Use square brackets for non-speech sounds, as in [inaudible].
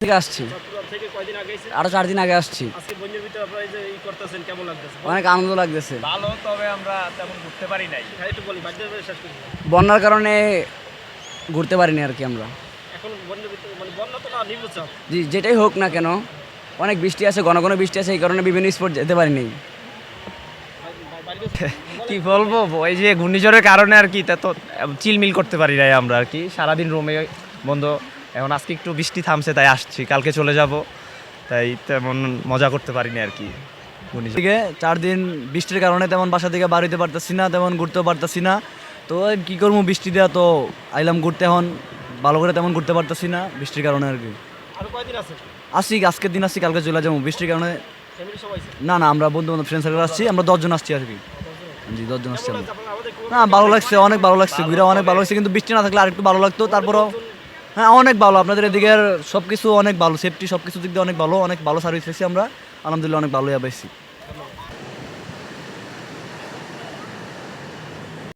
থেকে আসছি। আরও চার দিন আগে আসছি। এই অনেক আনন্দ লাগতেছে। বন্যার কারণে ঘুরতে পারিনি আর কি আমরা। জি, যেটাই হোক না কেন, অনেক বৃষ্টি আছে, ঘন ঘন বৃষ্টি আছে, এই কারণে বিভিন্ন স্পোর্ট যেতে পারিনি। [laughs] কি বলব ওই যে ঘূর্ণিঝড়ের কারণে আর কি, তা তো, চিলমিল করতে পারি নাই আমরা আর কি। সারাদিন রুমে বন্ধ এখন আজকে একটু বৃষ্টি থামছে তাই আসছি। কালকে চলে যাব তাই তেমন মজা করতে পারিনি আর কি। থেকে চার দিন বৃষ্টির কারণে তেমন বাসা থেকে বাড়িতে পারতেছি না তেমন ঘুরতেও পারতেছি না। তো কি করব বৃষ্টি দেওয়া তো আইলাম ঘুরতে এখন ভালো করে তেমন ঘুরতে পারতেছি না বৃষ্টির কারণে আর কি। আরও আসি আজকের দিন আসছি কালকে চলে যাব। বৃষ্টির কারণে ফ্যামিলি সবাই আছে? না না আমরা বন্ধু বান্ধব ফ্রেন্ড সার্কেল আসছি আমরা দশজন আসছি আর কি। জি দশজন আসছি না ভালো লাগছে অনেক ভালো লাগছে ঘুরে অনেক ভালো লাগছে কিন্তু বৃষ্টি না থাকলে আরেকটু ভালো লাগতো তারপরও হ্যাঁ অনেক ভালো। আপনাদের এদিকে সব কিছু অনেক ভালো। সেফটি সব কিছু দিক দিয়ে অনেক ভালো। অনেক ভালো সার্ভিস পেয়েছি আমরা। আলহামদুলিল্লাহ অনেক ভালোই পাইছি।